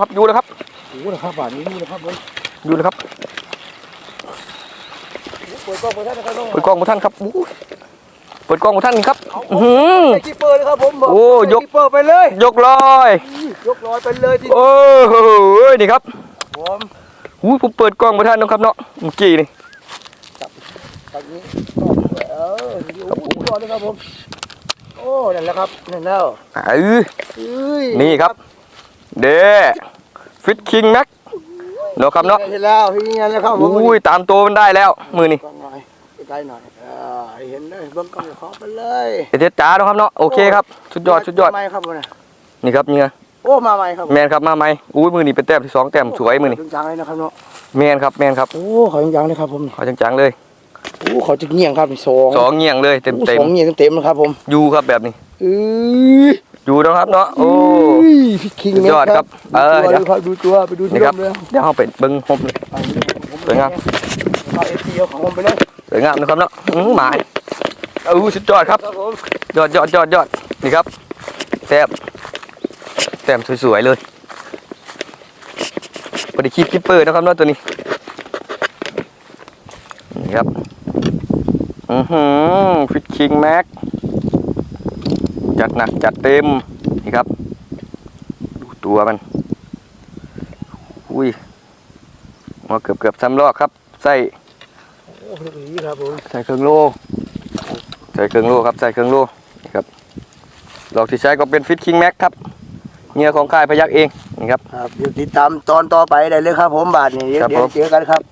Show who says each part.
Speaker 1: ครับอยู่แล้วครับ
Speaker 2: โอ้โหนะครับบาทนี้นี่นะครับผม
Speaker 1: อยู่แล้วครับ
Speaker 2: เปิดกล้องเปิดท่านนะครับน้อง
Speaker 1: เปิดกล้องของท่านครับอู้เปิดกล้องของท่านครับอื้อหือ
Speaker 2: ใส่กีเปอร์เลยครับผมบก
Speaker 1: โอ้ยก
Speaker 2: ใส่กีเปอร์ไปเลย
Speaker 1: ยกลอย
Speaker 2: ยกลอยไปเลยที่
Speaker 1: โอ้โหนี่ครับ
Speaker 2: ผม
Speaker 1: อู้ผมเปิดกล้องของท่านนะครับเนาะเมื่อกี้นี่
Speaker 2: ตอนนี้เออโอ้โหยอดเลยครับผมโอ้นั่นแหละครับนั่นแล้ว
Speaker 1: เออ
Speaker 2: เอ้ย
Speaker 1: นี่ครับ เด้ฟิตคิงแม็กเนาะครับเนาะ
Speaker 2: เห็นแล้วเห็นงานแล้วครับผม
Speaker 1: อุ้ยตามตัวมันได้แล้ว มือนี่
Speaker 2: กล้องหน่อยใกล้ๆหน่อยเออให้เห็นเลยเบิ้งกล้องขอไปเลย
Speaker 1: เด็ดจ้าเนาะครับเนาะโอเคครับสุดยอดสุดยอด
Speaker 2: มาใหม่ครับผมเนี่ย
Speaker 1: นี่ครับเนี่ย
Speaker 2: โอ้มาใหม่ครับ
Speaker 1: แมนครับมาไหมอุ้ยมือนี่เป็นแต้มที่สองแต้มสวยมือนี่
Speaker 2: จังๆเลยนะครับเนาะ
Speaker 1: แมนครับแมนครับ
Speaker 2: โอ้ขอจังๆเลยครับผม
Speaker 1: ขอจังๆเลย
Speaker 2: โอ้ขอจะเงี่ยงครับนี่สอง
Speaker 1: สองเงี่ยงเลยเต็ม
Speaker 2: โอ้
Speaker 1: เต็ม
Speaker 2: สองเงี่ยงเต็มๆนะครับผม
Speaker 1: อยู่ครับแบบนี้
Speaker 2: เอ้ย
Speaker 1: อ ยู่แล้วครับเนาะโอ้
Speaker 2: พี่คิง
Speaker 1: สุดยอดครับ เออ
Speaker 2: ดู
Speaker 1: เดี๋ยว
Speaker 2: ตัวดูตัวไปดูที่
Speaker 1: นี่ครับ
Speaker 2: ร่มเลย
Speaker 1: เดี๋ยวเอาไปเบิ้งหมเลยสวยงาม
Speaker 2: เอาเอฟซีเอาของผมไปเลย
Speaker 1: สวยงามนะครับเนาะอื้อหมายเอ้สุดยอดครับ
Speaker 2: ครับผม
Speaker 1: ยอดยอดยอดยอดนี่ครับแต้มแต้มสวยๆเลยพอดีคิดคิปเปอร์นะครับเนาะตัวนี้นี่ครับอือหือฟิตคิงแม็ก จัดหนักจัดเต็มนี่ครับ ดูตัวมันอุ้ยมาเกือบเกือบซ้ำรอบครับใส่
Speaker 2: โอ้ดีครับผม
Speaker 1: ใส่เครื่องโลใส่เครื่องโลครับใส่เครื่องโลนี่ครับดอกที่ใช้ก็เป็นฟิตคิงแม็กครับเงียของค่ายพยักเองนี่ครับ
Speaker 2: ครับเดี๋ยวติดตามตอนต่อไปได้เลยครับผมบาทนี้เดี๋ยว
Speaker 1: ครับ
Speaker 2: เดี๋ยว
Speaker 1: ผม
Speaker 2: เจอกันครับ